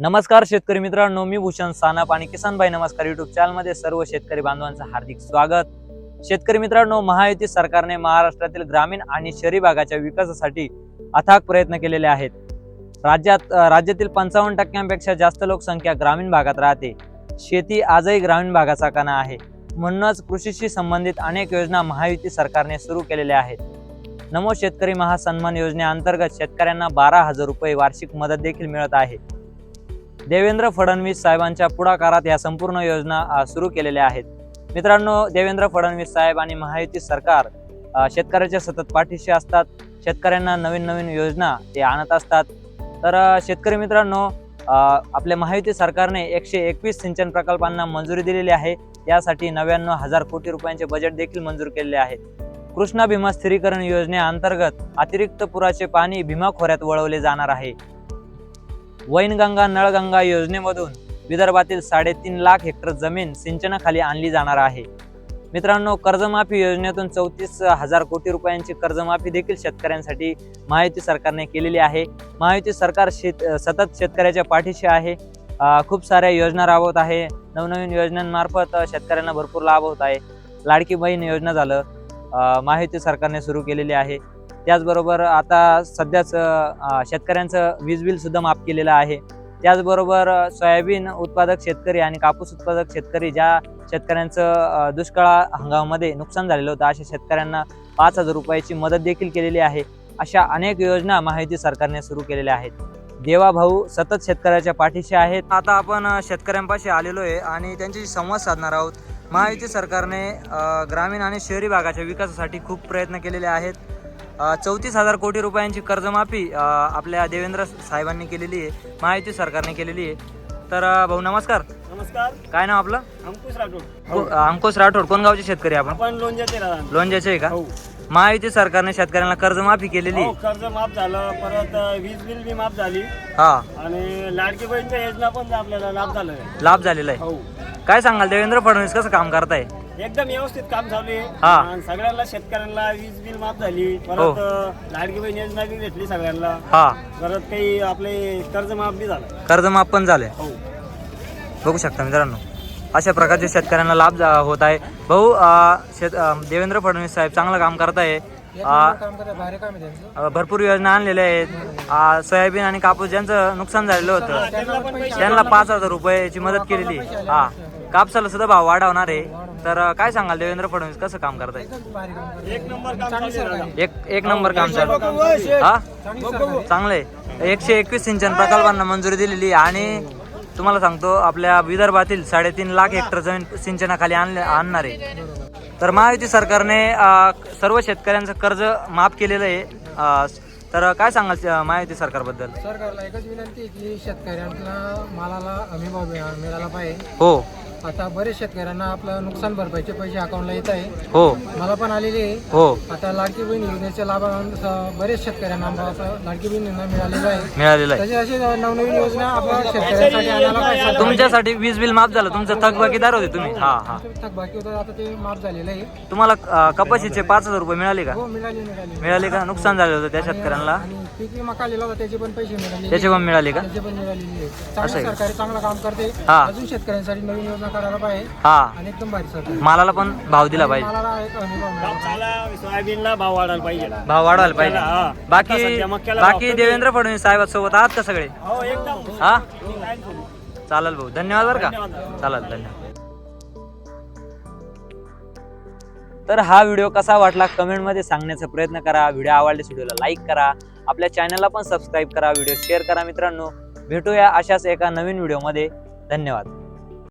नमस्कार शेतकरी मित्रांनो मी भूषण सानप आणि किसान भाई नमस्कार युट्यूब चॅनलमध्ये सर्व शेतकरी बांधवांचं हार्दिक स्वागत. शेतकरी मित्रांनो महायुती सरकारने महाराष्ट्रातील ग्रामीण आणि शहरी भागाच्या विकासासाठी अथाक प्रयत्न केलेले आहेत. राज्यात राज्यातील पंचावन्न टक्क्यांपेक्षा जास्त लोकसंख्या ग्रामीण भागात राहते. शेती आजही ग्रामीण भागाचा कणा आहे. म्हणूनच कृषीशी संबंधित अनेक योजना महायुती सरकारने सुरू केलेल्या आहेत. नमो शेतकरी महासन्मान योजनेअंतर्गत शेतकऱ्यांना बारा हजार रुपये वार्षिक मदत देखील मिळत आहे. देवेंद्र फडणवीस साहेबांच्या पुढाकारात या संपूर्ण योजना सुरू केलेल्या आहेत. मित्रांनो देवेंद्र फडणवीस साहेब आणि महायुती सरकार शेतकऱ्याच्या सतत पाठीशी असतात. शेतकऱ्यांना नवीन नवीन योजना ते आणत असतात. तर शेतकरी मित्रांनो आपल्या महायुती सरकारने एकशे एकवीस सिंचन प्रकल्पांना मंजुरी दिलेली आहे. यासाठी नव्याण्णव हजार कोटी रुपयांचे बजेट देखील मंजूर केलेले आहे. कृष्णा भीमा स्थिरीकरण योजनेअंतर्गत अतिरिक्त पुराचे पाणी भीमा खोऱ्यात वळवले जाणार आहे. वैनगंगा नळगंगा योजनेमधून विदर्भातील साडेतीन लाख हेक्टर जमीन सिंचनाखाली आणली जाणार आहे. मित्रांनो कर्जमाफी योजनेतून चौतीस हजार कोटी रुपयांची कर्जमाफी देखील शेतकऱ्यांसाठी महायुती सरकारने केलेली आहे. महायुती सरकार शेत सतत शेतकऱ्याच्या पाठीशी आहे. खूप साऱ्या योजना राबवत आहे. नवनवीन योजनांमार्फत शेतकऱ्यांना भरपूर लाभ होत आहे. लाडकी बहीण योजना झालं. महायुती सरकारने सुरू केलेली आहे. त्याचबरोबर आता सध्याच शेतकऱ्यांचं वीज बिल सुद्धा माफ केलेलं आहे. त्याचबरोबर सोयाबीन उत्पादक शेतकरी आणि कापूस उत्पादक शेतकरी ज्या शेतकऱ्यांचं दुष्काळा हंगामामध्ये नुकसान झालेलं होतं अशा शेतकऱ्यांना पाच हजार रुपयाची मदत देखील केलेली आहे. अशा अनेक योजना महायुती सरकारने सुरू केलेल्या आहेत. देवा भाऊ सतत शेतकऱ्याच्या पाठीशी आहेत. आता आपण शेतकऱ्यांपाशी आलेलो आहे आणि त्यांच्याशी संवाद साधणार आहोत. महायुती सरकारने ग्रामीण आणि शहरी भागाच्या विकासासाठी खूप प्रयत्न केलेले आहेत. चौतीस हजार कोटी रुपयांची कर्जमाफी आपल्या देवेंद्र साहेबांनी केलेली आहे महायुती सरकारने केलेली आहे. तर भाऊ नमस्कार. नमस्कार. काय नाव आपलं? अंकुश राठोड. अंकुश राठोड. कोण गावचे शेतकरी आपण? लोणच्याचे आहे का? हो. महायुती सरकारने शेतकऱ्यांना कर्जमाफी केलेली हो. कर्ज माफ झालं. परत वीज बिल बी माफ झाली. हा. आणि लाडकी बहीणच्या योजना पण आपल्याला लाभ झाला. लाभ झालेला आहे. हो. काय सांगाल देवेंद्र फडणवीस कसं काम करताय? एकदम व्यवस्थित काम चालू आहे. हा. आणि सगळ्यांना शेतकऱ्यांना वीज बिल माफ झाली. हो. परत अ, लाडकी बहीण योजना बी भेटली सगळ्यांना. हा. परत काही आपले कर्ज माफ बी झालं. कर्जमाफ पण झालंय हो. बघू शकता मित्रांनो. अशा प्रकारचे शेतकऱ्यांना लाभ जा- होत आहे. भाऊ अ, शेत अ, देवेंद्र फडणवीस साहेब चांगलं काम करताय. अ, अ, भरपूर योजना आणलेल्या आहेत. अ, सोयाबीन आणि कापूस ज्यांचं नुकसान झालेलं होतं त्यांना पण पैसे त्यांना पाच हजार रुपयाची मदत केलेली आहे. हा. कापसाला सुद्धा भाव वाढवणार आहे. तर काय सांगाल देवेंद्र फडणवीस? कसं काम करताय? एक नंबर. एक एक नंबर काम चालू हा? चांगलं आहे एकशे एकवीस सिंचन प्रकल्पांना मंजुरी दिलेली आणि तुम्हाला सांगतो आपल्या विदर्भातील साडेतीन लाख हेक्टर जमीन सिंचनाखाली आणले आणणार आहे. तर महायुती सरकारने सर्व शेतकऱ्यांचं कर्ज माफ केलेलं आहे. तर काय सांगाल महायुती सरकारबद्दल? सरकारला एकच विनंती की शेतकऱ्यांना मालाला हमी भाव मिळा- मिळाला पाहिजे. हो. आता बरेच शेतकऱ्यांना आपलं नुकसान भरपाईचे पैसे अकाउंटला येत आहे. हो. मला पण आलेले आहे. हो. आता लाडकी बहीण योजनेच्या लाभांश बरेच शेतकऱ्यांना लाडकी बहिणींना मिळालेलं आहे. मिळालेलं आहे. तसे असे नवनवीन योजना आपण शेतकऱ्यांसाठी आणायला पाहिजे. तुमच्यासाठी वीज बिल माफ झालं. तुमचं थकबाकीदार होते तुम्ही. हा हा. बाकी होतं आता ते माफ झालेलं आहे. तुम्हाला अ, कपाशीचे पाच हजार रुपये मिळाले का? हो मिळाली मिळाली. मिळाले का? नुकसान झालं होतं त्या शेतकऱ्यांना? आणि पीक विमा काढलेला होता त्याचे पण पैसे मिळाले त्याचे पण मिळाले का? त्याचे पण मिळालेले आहे असं चांगलं आहे. सरकारी चांगलं काम करते. हा. अजून शेतकऱ्यांसाठी नवीन योजना पाहिजे. हा. आणि एकदम भारी सरकार मालाला पण भाव दिला पाहिजे. मला एक हमी भाव मिळाला. कापसाला सोयाबीनला भाव वाढायला पाहिजे. भाव वाढवायला पाहिजे. हा. बाकी आता सध्या मक्याला भाव बाकी कमी. देवेंद्र फडणवीस साहेबांसोबत आहात का सगळे? हो एकदम. हा? चालेल भाऊ. धन्यवाद बरं का. धन्यवाद. चालेल धन्यवाद. तर हा व्हिडिओ कसा वाटला कमेंटमध्ये सांगण्याचा प्रयत्न करा. व्हिडिओ आवडल्यास व्हिडिओला लाईक करा. आपल्या चॅनलला पण सबस्क्राईब करा. व्हिडिओ शेअर करा मित्रांनो. भेटूया अशाच एका नवीन व्हिडिओमध्ये. धन्यवाद.